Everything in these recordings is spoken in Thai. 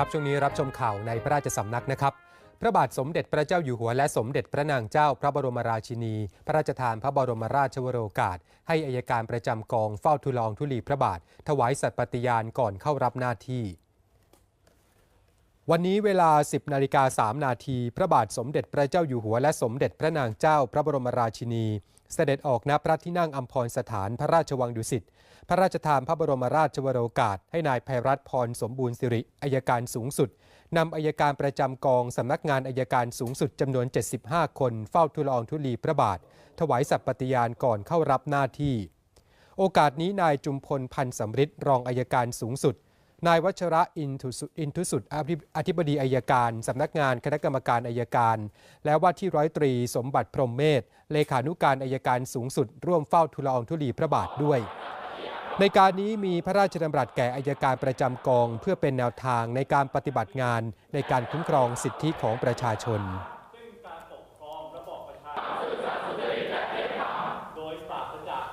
ครับช่วงนี้รับชมข่าวในพระราชสำนักนะครับ พระบาทสมเด็จพระเจ้าอยู่หัวและสมเด็จพระนางเจ้าพระบรมราชินี พระราชทานพระบรมราชวโรกาส ให้อายการประจำกองเฝ้าทูลองธุลีพระบาท ถวายสัตย์ปฏิญาณก่อนเข้ารับหน้าที่ วันนี้เวลา 10นาฬิกา3นาทีพระบาทสมเด็จพระเจ้าอยู่หัวและสมเด็จพระนางเจ้าพระบรมราชินี เสด็จออกณพระที่นั่งอัมพรสถานพระราชวังดุสิต พระราชทานพระบรมราชวโรกาส ให้นายภัยรัตพรสมบูรณ์สิริอายการสูงสุดนำอายการประจำกองสำนักงานอายการสูงสุดจำนวน 75 คนเฝ้าทูลอองธุลีพระบาท ถวายสัตย์ปฏิญาณก่อนเข้ารับหน้าที่ โอกาสนี้นายจุมพลพันธ์สำริดรองอายการสูงสุด นายวัชระอินทุสุอินทุสุดอธิบดีอายการสำนักงานคณะกรรมการอายการ และว่าที่ร้อยตรีสมบัติพรหมเมธเลขานุการอายการสูงสุด ร่วมเฝ้าทูลอองธุลีพระบาทด้วย ในการนี้มีพระราชดำรัสแก่อายการประจำกอง เพื่อเป็นแนวทางในการปฏิบัติงานในการคุ้มครองสิทธิของประชาชนการปกครองระบอบประชาธิปไตยโดยปราศจาก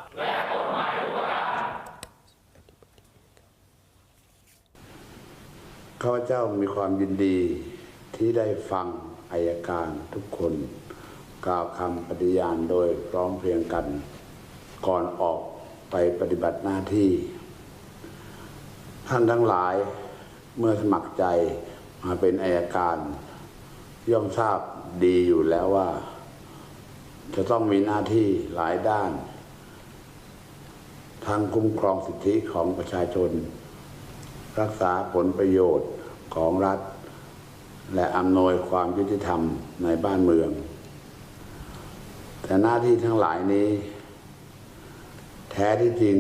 ข้าพเจ้ามีความยินดีที่ได้ฟังอายการทุกคน กล่าวคำปฏิญาณโดยพร้อมเพรียงกัน ก่อนออก ไปปฏิบัติหน้าที่ ท่านทั้งหลายเมื่อสมัครใจมาเป็นอายการ ย่อมทราบดีอยู่แล้วว่า จะต้องมีหน้าที่หลายด้านทั้งคุ้มครองสิทธิของประชาชน รักษาผลประโยชน์ของรัฐ และอำนวยความยุติธรรมในบ้านเมือง แต่หน้าที่ทั้งหลายนี้ แท้ที่จริง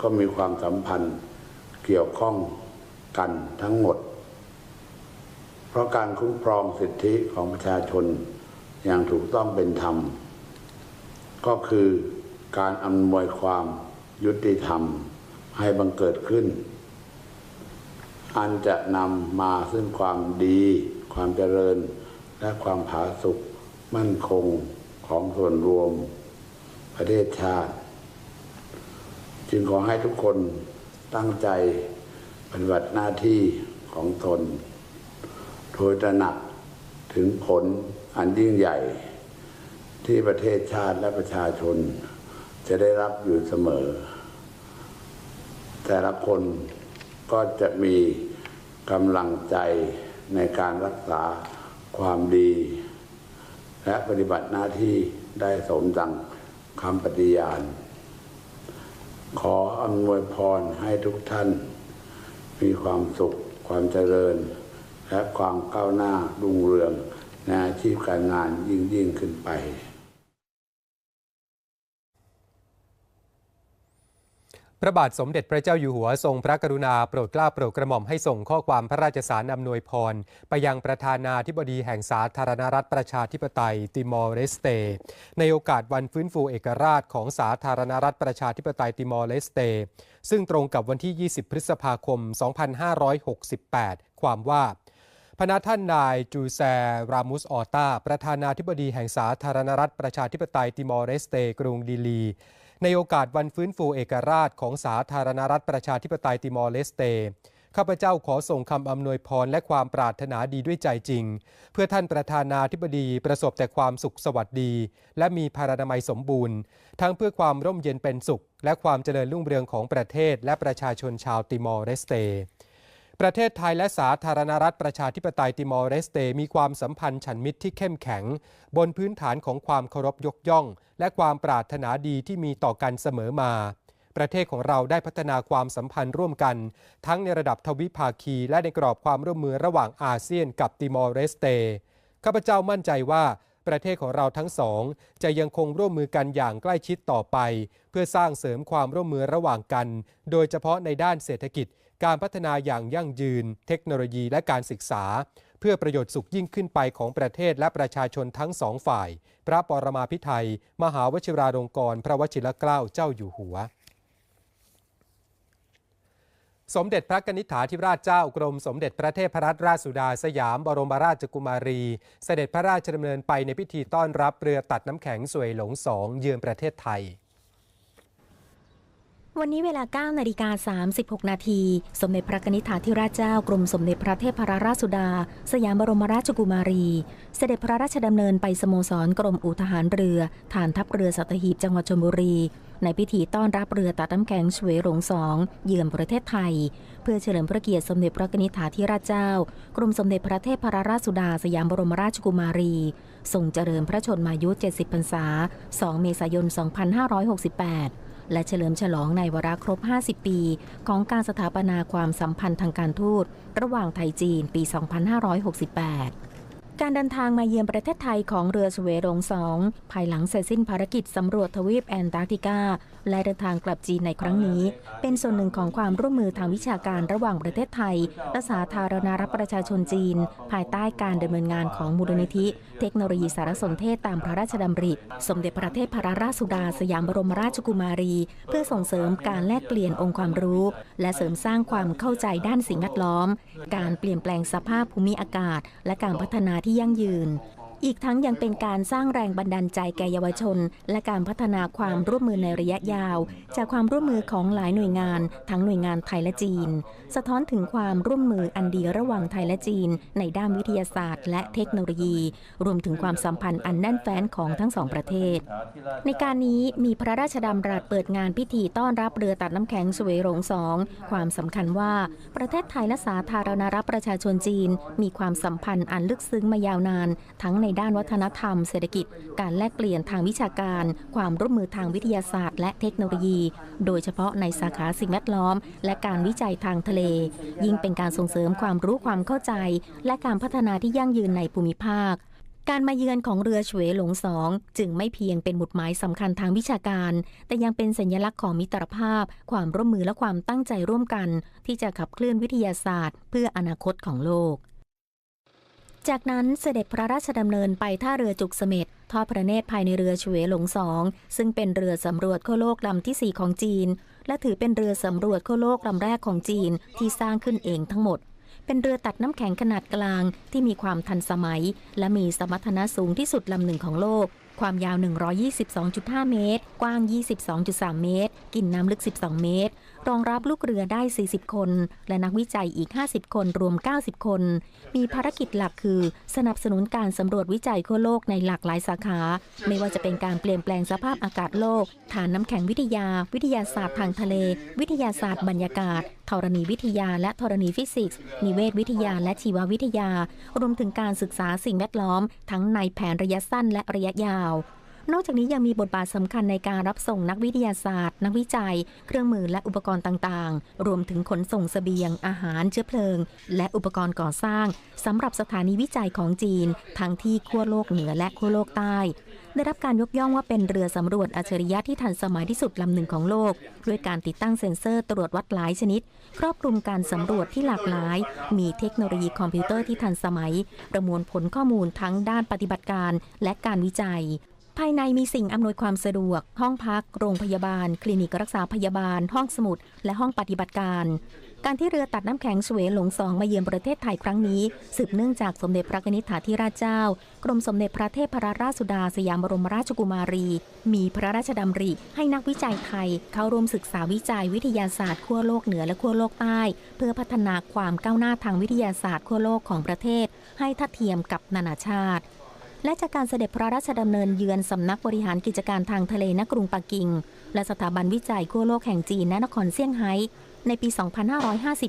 ก็มีความสัมพันธ์เกี่ยวข้องกันทั้งหมด เพราะการคุ้มครองสิทธิของประชาชนอย่างถูกต้องเป็นธรรม ก็คือการอำนวยความยุติธรรมให้บังเกิดขึ้น อันจะนำมาซึ่งความดี ความเจริญ และความผาสุกมั่นคงของส่วนรวม ประเทศชาติ จึงขอให้ทุกคนตั้งใจปฏิบัติหน้าที่ของตน โดยตระหนักถึงผลอันยิ่งใหญ่ ที่ประเทศชาติและประชาชน จะได้รับอยู่เสมอ แต่ละคนก็จะมีกำลังใจในการรักษาความดี และปฏิบัติหน้าที่ได้สมดังคำปฏิญาณ ขออำนวยพรให้ทุกท่าน มีความสุข ความเจริญ และความก้าวหน้ารุ่งเรืองในอาชีพการงานยิ่งยิ่งขึ้นไป พระบาทสมเด็จพระเจ้าอยู่หัวทรงพระกรุณาโปรดเกล้าโปรดกระหม่อมให้ส่งข้อความพระราชสารอำนวยพร ไปยังประธานาธิบดีแห่งสาธารณรัฐประชาธิปไตย ติมอร์เลสเต ในโอกาสวันฟื้นฟูเอกราชของสาธารณรัฐประชาธิปไตยติมอร์เลสเต ซึ่งตรงกับวันที่ 20 พฤษภาคม 2568 ความว่าพนักท่านนายจูแซรามุสออตาประธานาธิบดีแห่งสาธารณรัฐประชาธิปไตยติมอร์เลสเต กรุงดิลี ในโอกาสวันฟื้นฟูเอกราชของสาธารณรัฐประชาธิปไตยติมอร์เลสเตข้าพเจ้าขอส่งคำอำนวยพรและความปรารถนาดีด้วยใจจริง เพื่อท่านประธานาธิบดีประสบแต่ความสุขสวัสดี และมีพารานามัยสมบูรณ์ ทั้งเพื่อความร่มเย็นเป็นสุข และความเจริญรุ่งเรืองของประเทศและประชาชนชาวติมอร์เลสเต ประเทศไทยและสาธารณรัฐประชาธิปไตยติมอร์เลสเต มีความสัมพันธ์ฉันมิตรที่เข้มแข็ง บนพื้นฐานของความเคารพยกย่อง และความปรารถนาดีที่มีต่อกันเสมอมา ประเทศของเราได้พัฒนาความสัมพันธ์ร่วมกัน ทั้งในระดับทวิภาคี และในกรอบความร่วมมือระหว่างอาเซียนกับติมอร์เลสเตข้าพเจ้ามั่นใจว่าประเทศของเราทั้งสอง จะยังคงร่วมมือกันอย่างใกล้ชิดต่อไป เพื่อสร้างเสริมความร่วมมือระหว่างกัน โดยเฉพาะในด้านเศรษฐกิจ การพัฒนาอย่างยั่งยืน เทคโนโลยีและการศึกษา เพื่อประโยชน์สุขยิ่งขึ้นไปของประเทศและประชาชนทั้งสองฝ่าย พระปรมาภิไธยมหาวชิราลงกรณ์พระวชิรเกล้าเจ้าอยู่หัว สมเด็จพระกนิษฐาธิราชเจ้ากรมสมเด็จพระเทพรัตนราชสุดาสยามบรมราชกุมารี เสด็จพระราชดำเนินไปในพิธีต้อนรับเรือตัดน้ำแข็งสวยหลงสองเยือนประเทศไทย วันนี้เวลา 9 นาฬิกา 36 นาที สมเด็จพระนิธิถาธิราชเจ้ากรมสมเด็จพระเทพรราชสุดา สยามบรมราชกุมารี เสด็จพระราชดำเนินไปสโมสรกรมอู่ทหารเรือ ฐานทัพเรือสัตหีบจังหวัดชลบุรี ในพิธีต้อนรับเรือตัดน้ำแข็งเฉวยหลงสองเยือนประเทศไทย เพื่อเฉลิมพระเกียรติสมเด็จพระนิธิถาธิราชเจ้า กรมสมเด็จพระเทพรราชสุดา สยามบรมราชกุมารีทรงเจริญพระชนมายุ 70 พรรษา 2 เมษายน 2568 และเฉลิมฉลองในวาระครบ 50 ปี ของการสถาปนาความสัมพันธ์ทางการทูต ระหว่างไทยจีนปี 2568การเดินทางมาเยือนประเทศไทยของเรือสเวโรงสองภายหลังเสร็จสิ้นภารกิจสำรวจทวีปแอนตาร์กติกา และเดินทางกลับจีนในครั้งนี้ เป็นส่วนหนึ่งของความร่วมมือทางวิชาการระหว่างประเทศไทย และสาธารณรัฐประชาชนจีน ภายใต้การดำเนินงานของมูลนิธิ เทคโนโลยีสารสนเทศตามพระราชดำริ สมเด็จพระเทพรราชสุดาสยามบรมราชกุมารี เพื่อส่งเสริมการแลกเปลี่ยนองค์ความรู้ และเสริมสร้างความเข้าใจด้านสิ่งแวดล้อม การเปลี่ยนแปลงสภาพภูมิอากาศ และการพัฒนาที่ยั่งยืน อีกทั้งยังเป็นการสร้างแรงบันดาลใจแก่เยาวชน และการพัฒนาความร่วมมือในระยะยาว จากความร่วมมือของหลายหน่วยงาน ทั้งหน่วยงานไทยและจีน สะท้อนถึงความร่วมมืออันดีระหว่างไทยและจีน ในด้านวิทยาศาสตร์ และเทคโนโลยี รวมถึงความสัมพันธ์อันแน่นแฟ้นของทั้งสองประเทศ ในการนี้มีพระราชดำรัสเปิดงานพิธีต้อนรับเรือตัดน้ำแข็งสวยหลงสองความสำคัญว่าประเทศไทยและสาธารณรัฐประชาชนจีน มีความสัมพันธ์อันลึกซึ้งมายาวนาน ทั้งในด้านวัฒนธรรม เศรษฐกิจ การแลกเปลี่ยนทางวิชาการ ความร่วมมือทางวิทยาศาสตร์ และเทคโนโลยี โดยเฉพาะในสาขาสิ่งแวดล้อม และการวิจัยทางทะเล ยิ่งเป็นการส่งเสริมความรู้ความเข้าใจ และการพัฒนาที่ยั่งยืนในภูมิภาคการมาเยือนของเรือเฉวหลงสองจึงไม่เพียงเป็นหมุดหมายสำคัญทางวิชาการ แต่ยังเป็นสัญลักษณ์ของมิตรภาพ ความร่วมมือและความตั้งใจร่วมกัน ที่จะขับเคลื่อนวิทยาศาสตร์ เพื่ออนาคตของโลก จากนั้นเสด็จพระราชดำเนินไปท่าเรือจุกเสม็ดทอดพระเนตรภายในเรือเฉวหลงสองซึ่งเป็นเรือสำรวจขั้วโลกลำที่ 4 ของจีน และถือเป็นเรือสำรวจขั้วโลกลำแรกของจีนที่สร้างขึ้นเองทั้งหมด เป็นเรือตัดน้ำแข็งขนาดกลางที่มีความทันสมัย และมีสมรรถนะสูงที่สุดลำหนึ่งของโลก ความยาว 122.5 เมตร กว้าง 22.3 เมตร กินน้ำลึก 12 เมตร รองรับลูกเรือได้ 40 คน และนักวิจัยอีก 50 คนรวม 90 คน มีภารกิจหลักคือ สนับสนุนการสำรวจวิจัยทั่วโลกในหลากหลายสาขา ไม่ว่าจะเป็นการเปลี่ยนแปลงสภาพอากาศโลก ฐานน้ำแข็งวิทยา วิทยาศาสตร์ทางทะเล วิทยาศาสตร์บรรยากาศธรณีวิทยาและธรณีฟิสิกส์ นิเวศวิทยาและชีววิทยา รวมถึงการศึกษาสิ่งแวดล้อม ทั้งในแผนระยะสั้นและระยะยาว นอกจากนี้ยังมีบทบาทสำคัญในการรับส่งนักวิทยาศาสตร์ นักวิจัย เครื่องมือและอุปกรณ์ต่างๆ รวมถึงขนส่งเสบียง อาหารเชื้อเพลิง และอุปกรณ์ก่อสร้างสำหรับสถานีวิจัยของจีน ทั้งที่ขั้วโลกเหนือและขั้วโลกใต้ ได้รับการยกย่องว่าเป็นเรือสำรวจอัจฉริยะที่ทันสมัยที่สุดลำหนึ่งของโลก ด้วยการติดตั้งเซ็นเซอร์ตรวจวัดหลายชนิด ครอบคลุมการสำรวจที่หลากหลาย มีเทคโนโลยีคอมพิวเตอร์ที่ทันสมัย ประมวลผลข้อมูลทั้งด้านปฏิบัติการและการวิจัย ภายในมีสิ่งอำนวยความสะดวก ห้องพัก โรงพยาบาล คลินิกรักษาพยาบาล ห้องสมุด และห้องปฏิบัติการ การที่เรือตัดน้ำแข็งเฉวยหลงสองมาเยือนประเทศไทยครั้งนี้ สืบเนื่องจากสมเด็จพระนิธิถาธิราชเจ้า กรมสมเด็จพระเทพรราชสุดาสยามบรมราชกุมารี มีพระราชดำริ ให้นักวิจัยไทย เข้าร่วมศึกษาวิจัยวิทยาศาสตร์ขั้วโลกเหนือและขั้วโลกใต้ เพื่อพัฒนาความก้าวหน้าทางวิทยาศาสตร์ขั้วโลกของประเทศ ให้ทัดเทียมกับนานาชาติ และจากการเสด็จพระราชดำเนินเยือนสำนักบริหารกิจการทางทะเลณกรุงปักกิ่ง และสถาบันวิจัยขั้วโลกแห่งจีนณนครเซี่ยงไฮ้ในปี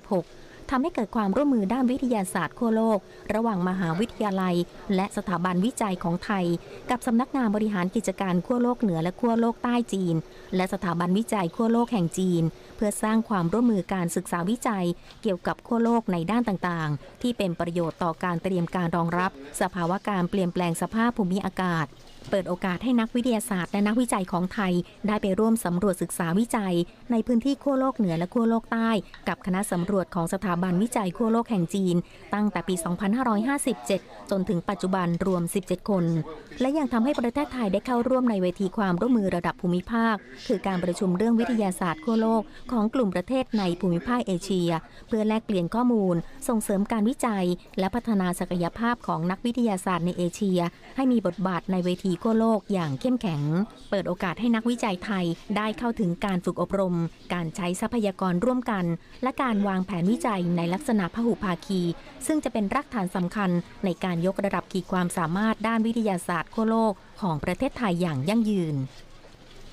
2556 ทำให้เกิดความร่วมมือด้านวิทยาศาสตร์ขั้วโลก ระหว่างมหาวิทยาลัย และสถาบันวิจัยของไทย กับสำนักงานบริหารกิจการขั้วโลกเหนือและขั้วโลกใต้จีน และสถาบันวิจัยขั้วโลกแห่งจีน เพื่อสร้างความร่วมมือการศึกษาวิจัย เกี่ยวกับขั้วโลกในด้านต่างๆ ที่เป็นประโยชน์ต่อการเตรียมการรองรับ สภาวะการเปลี่ยนแปลงสภาพภูมิอากาศ เปิดโอกาสให้นักวิทยาศาสตร์และนักวิจัยของไทย ได้ไปร่วมสำรวจศึกษาวิจัย ในพื้นที่ขั้วโลกเหนือและขั้วโลกใต้ กับคณะสำรวจของสถาบันวิจัยขั้วโลกแห่งจีน ตั้งแต่ปี 2557 จนถึงปัจจุบันรวม 17 คน และยังทำให้ประเทศไทยได้เข้าร่วมในเวทีความร่วมมือระดับภูมิภาค คือการประชุมเรื่องวิทยาศาสตร์ขั้วโลกของกลุ่มประเทศในภูมิภาคเอเชีย เพื่อแลกเปลี่ยนข้อมูล ส่งเสริมการวิจัย และพัฒนาศักยภาพของนักวิทยาศาสตร์ในเอเชีย ให้มีบทบาทในเวทีขั้วโลกอย่างเข้มแข็ง เปิดโอกาสให้นักวิจัยไทยได้เข้าถึงการฝึกอบรม การใช้ทรัพยากรร่วมกัน และการวางแผนวิจัยในลักษณะพหุภาคี ซึ่งจะเป็นรากฐานสำคัญในการยกระดับขีดความสามารถด้านวิทยาศาสตร์ขั้วโลกของประเทศไทยอย่างยั่งยืน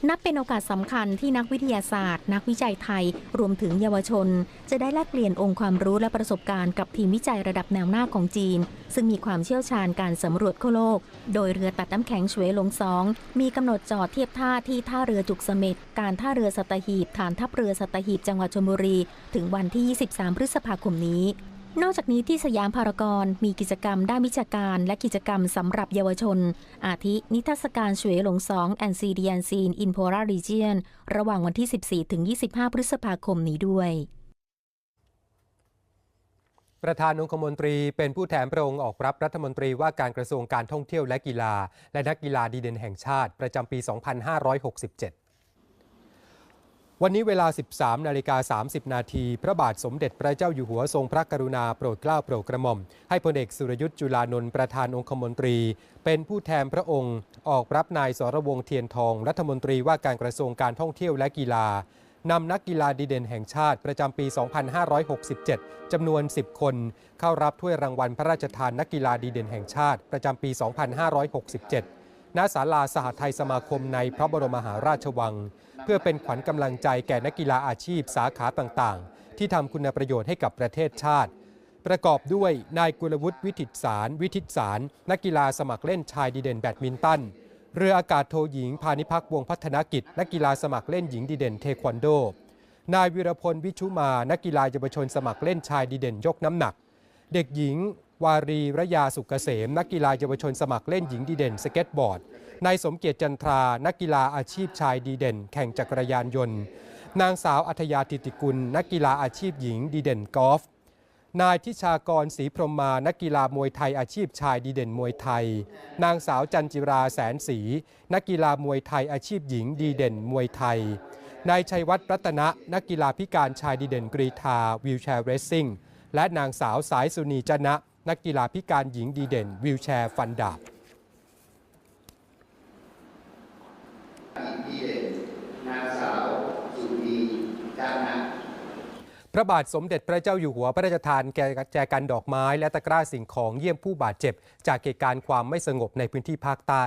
นับเป็นโอกาสสำคัญที่นักวิทยาศาสตร์ นักวิจัยไทย รวมถึงเยาวชน จะได้แลกเปลี่ยนองค์ความรู้และประสบการณ์กับทีมวิจัยระดับแนวหน้าของจีน ซึ่งมีความเชี่ยวชาญการสำรวจขั้วโลก โดยเรือตัดน้ำแข็งฉวยลงสองมีกำหนดจอดเทียบท่าที่ท่าเรือจุกเสม็ดการท่าเรือสัตหีบฐานทัพเรือสัตหีบจังหวัดชลบุรี ถึงวันที่ 23 พฤษภาคมนี้ นอกจากนี้ที่สยามพารากอนมีกิจกรรมด้านวิชาการ และกิจกรรมสำหรับเยาวชน อาทินิทรรศการเฉวยหลงสองแอนซีเดียนซีนอินโพรารีเจียนระหว่างวันที่ 14 ถึง 25 พฤษภาคมนี้ด้วย ประธานองคมนตรีเป็นผู้แทนพระองค์ออกรับรัฐมนตรีว่าการกระทรวงการท่องเที่ยวและกีฬา และนักกีฬาดีเด่นแห่งชาติประจำปี 2567 วันนี้เวลา 13 นาฬิกา 30 นาที พระบาทสมเด็จพระเจ้าอยู่หัวทรงพระกรุณาโปรดเกล้าโปรดกระหม่อม ให้พลเอกสุรยุทธ์จุลานนท์ประธานองคมนตรี เป็นผู้แทนพระองค์ ออกรับนายสรวงเทียนทอง รัฐมนตรีว่าการกระทรวงการท่องเที่ยวและกีฬานำนักกีฬาดีเด่นแห่งชาติประจำปี 2567 จำนวน 10 คน เข้ารับถ้วยรางวัลพระราชทานนักกีฬาดีเด่นแห่งชาติประจำปี 2567 ณศาลาสหไทยสมาคมในพระบรมมหาราชวัง เพื่อเป็นขวัญกำลังใจแก่นักกีฬาอาชีพสาขาต่างๆ ที่ทำคุณประโยชน์ให้กับประเทศชาติ ประกอบด้วยนายกุลวุฒิวิทิตสาร วิทิตสาร นักกีฬาสมัครเล่นชายดีเด่นแบดมินตัน เรืออากาศโทหญิง พานิพักวงพัฒนกิจ นักกีฬาสมัครเล่นหญิงดีเด่นเทควันโด นายวิรพลวิชุมา นักกีฬาเยาวชนสมัครเล่นชายดีเด่นยกน้ำหนัก เด็กหญิง วารีระยาสุกเกษม นักกีฬาเยาวชนสมัครเล่นหญิงดีเด่นสเก็ตบอร์ดนายสมเกียรติจันทรา นักกีฬาอาชีพชายดีเด่น แข่งจักรยานยนต์ นางสาวอัธยาติติกุล นักกีฬาอาชีพหญิงดีเด่นกอล์ฟนายทิชากรศรีพรหมมา นักกีฬามวยไทยอาชีพชายดีเด่นมวยไทย นางสาวจันจิราแสนศรีนักกีฬามวยไทยอาชีพหญิงดีเด่นมวยไทย นายชัยวัฒน์รัตนะ นักกีฬาพิการชายดีเด่นกรีธาวิวแชร์เรสซิ่ง และนางสาวสายสุนีจนะ นักกีฬาพิการหญิงดีเด่น วิวแชร์ฟันดาบนางสาวสุนีจานะพระบาทสมเด็จพระเจ้าอยู่หัวพระราชทานแก่แจกันดอกไม้ และตะกร้าสิ่งของเยี่ยมผู้บาดเจ็บ จากเหตุการณ์ความไม่สงบในพื้นที่ภาคใต้